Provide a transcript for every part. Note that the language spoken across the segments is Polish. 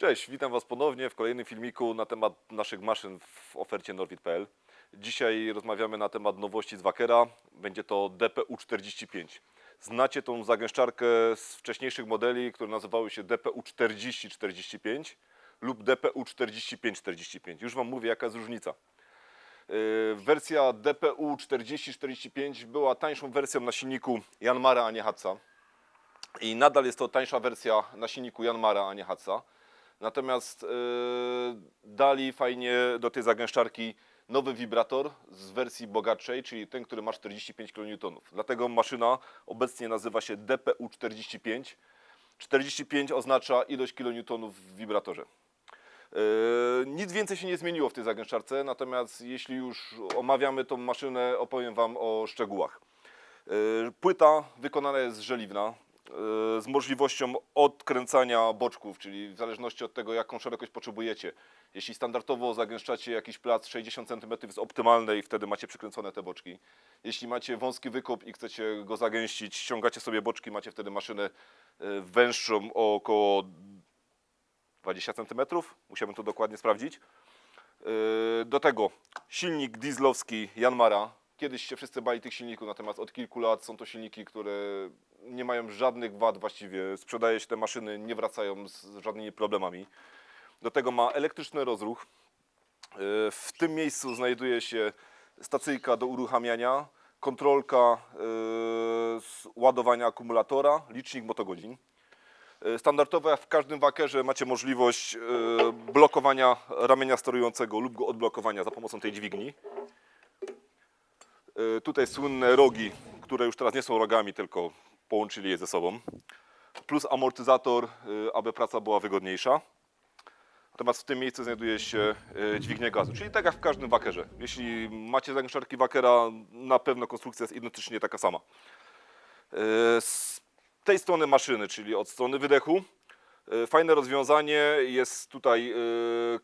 Cześć, witam Was ponownie w kolejnym filmiku na temat naszych maszyn w ofercie Norwid.pl. Dzisiaj rozmawiamy na temat nowości z Wackera. Będzie to DPU45. Znacie tą zagęszczarkę z wcześniejszych modeli, które nazywały się DPU4045 lub DPU4545. Już Wam mówię, jaka jest różnica. Yy, Wersja DPU 4045 była tańszą wersją na silniku Janmara, a nie Hatsa. I nadal jest to tańsza wersja na silniku Janmara, a nie Hatsa. Natomiast yy, dali fajnie do tej zagęszczarki nowy wibrator z wersji bogatszej, czyli ten, który ma 45 kN. Dlatego maszyna obecnie nazywa się DPU45. 45 oznacza ilość kilonewtonów w wibratorze. Yy, Nic więcej się nie zmieniło w tej zagęszczarce, natomiast jeśli już omawiamy tą maszynę, opowiem Wam o szczegółach. Yy, Płyta wykonana jest z żeliwna, z możliwością odkręcania boczków, czyli w zależności od tego, jaką szerokość potrzebujecie. Jeśli standardowo zagęszczacie jakiś plac 60 cm jest optymalny i wtedy macie przykręcone te boczki. Jeśli macie wąski wykop i chcecie go zagęścić, ściągacie sobie boczki, macie wtedy maszynę yy, węższą o około 20 cm. Musiałbym to dokładnie sprawdzić. Yy, Do tego silnik dieslowski Janmara. Kiedyś się wszyscy bali tych silników, natomiast od kilku lat są to silniki, które nie mają żadnych wad właściwie. Sprzedaje się te maszyny, nie wracają z żadnymi problemami. Do tego ma elektryczny rozruch. Yy, W tym miejscu znajduje się stacyjka do uruchamiania, kontrolka yy, z ładowania akumulatora, licznik motogodzin. E, Standardowo jak w każdym wakerze macie możliwość blokowania ramienia sterującego lub go odblokowania za pomocą tej dźwigni. E, Tutaj słynne rogi, które już teraz nie są rogami, tylko połączyli je ze sobą. Plus amortyzator, e, aby praca była wygodniejsza. Natomiast w tym miejscu znajduje się e, dźwignia gazu, czyli tak jak w każdym wakerze. Jeśli macie zagęszczarki wakera, na pewno konstrukcja jest identycznie taka sama. Z tej strony maszyny, czyli od strony wydechu, fajne rozwiązanie jest tutaj e,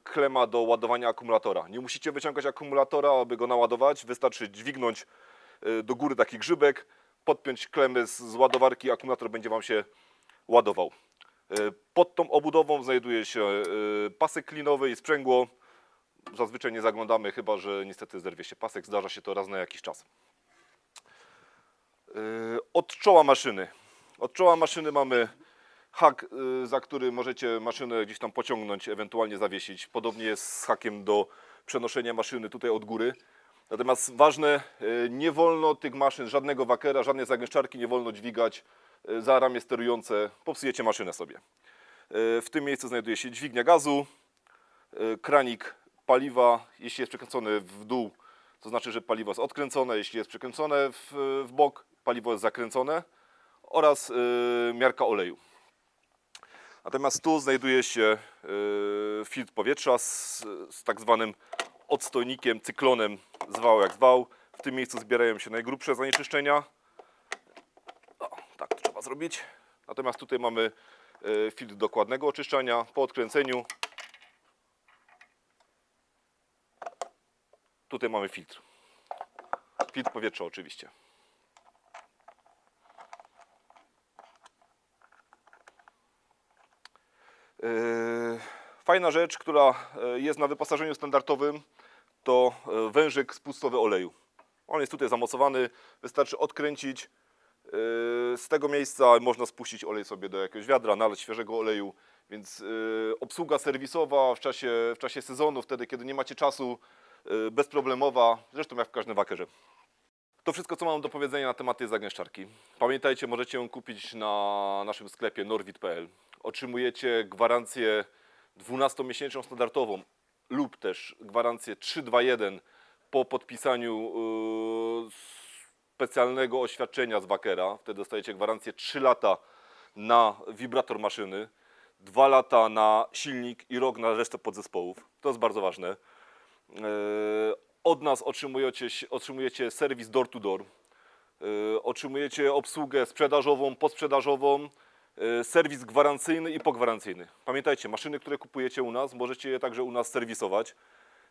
klema do ładowania akumulatora. Nie musicie wyciągać akumulatora, aby go naładować. Wystarczy dźwignąć e, do góry taki grzybek, podpiąć klemy z, ładowarki, akumulator będzie Wam się ładował. E, Pod tą obudową znajduje się e, pasek klinowy i sprzęgło. Zazwyczaj nie zaglądamy, chyba że niestety zerwie się pasek. Zdarza się to raz na jakiś czas. E, Od czoła maszyny. Od czoła maszyny mamy hak, y, za który możecie maszynę gdzieś tam pociągnąć, ewentualnie zawiesić. Podobnie jest z hakiem do przenoszenia maszyny tutaj od góry. Natomiast ważne, y, nie wolno tych maszyn, żadnego wakera, żadnej zagęszczarki nie wolno dźwigać y, za ramię sterujące, popsujecie maszynę sobie. W tym miejscu znajduje się dźwignia gazu, kranik paliwa, jeśli jest przekręcony w dół, to znaczy, że paliwo jest odkręcone, jeśli jest przekręcone w, w bok, paliwo jest zakręcone oraz miarka oleju. Natomiast tu znajduje się y, filtr powietrza z, z tak zwanym odstojnikiem, cyklonem, zwał jak zwał. W tym miejscu zbierają się najgrubsze zanieczyszczenia. O, tak to trzeba zrobić. Natomiast tutaj mamy y, filtr dokładnego oczyszczania. Po odkręceniu tutaj mamy filtr. Filtr powietrza oczywiście. Fajna rzecz, która yy, jest na wyposażeniu standardowym, to yy, wężyk spustowy oleju. On jest tutaj zamocowany, wystarczy odkręcić. Yy, Z tego miejsca można spuścić olej sobie do jakiegoś wiadra, nalać świeżego oleju, więc yy, obsługa serwisowa w czasie, w czasie sezonu, wtedy kiedy nie macie czasu, yy, bezproblemowa, zresztą jak w każdym wakerze. To wszystko, co mam do powiedzenia na temat tej zagęszczarki. Pamiętajcie, możecie ją kupić na naszym sklepie norwid.pl. Otrzymujecie gwarancję 12-miesięczną standardową lub też gwarancję 321 po podpisaniu yy, specjalnego oświadczenia z Wackera. Wtedy dostajecie gwarancję 3 lata na wibrator maszyny, 2 lata na silnik i rok na resztę podzespołów. To jest bardzo ważne. Yy, Od nas otrzymujecie, otrzymujecie serwis door to door. Yy, Otrzymujecie obsługę sprzedażową, posprzedażową, yy, serwis gwarancyjny i pogwarancyjny. Pamiętajcie, maszyny, które kupujecie u nas, możecie je także u nas serwisować.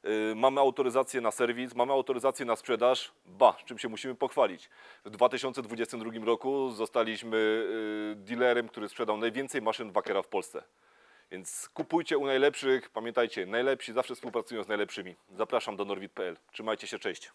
Yy, Mamy autoryzację na serwis, mamy autoryzację na sprzedaż. Ba, czym się musimy pochwalić. W 2022 roku zostaliśmy dealerem, który sprzedał najwięcej maszyn Wackera w Polsce. Więc kupujcie u najlepszych. Pamiętajcie, najlepsi zawsze współpracują z najlepszymi. Zapraszam do norwid.pl. Trzymajcie się, cześć.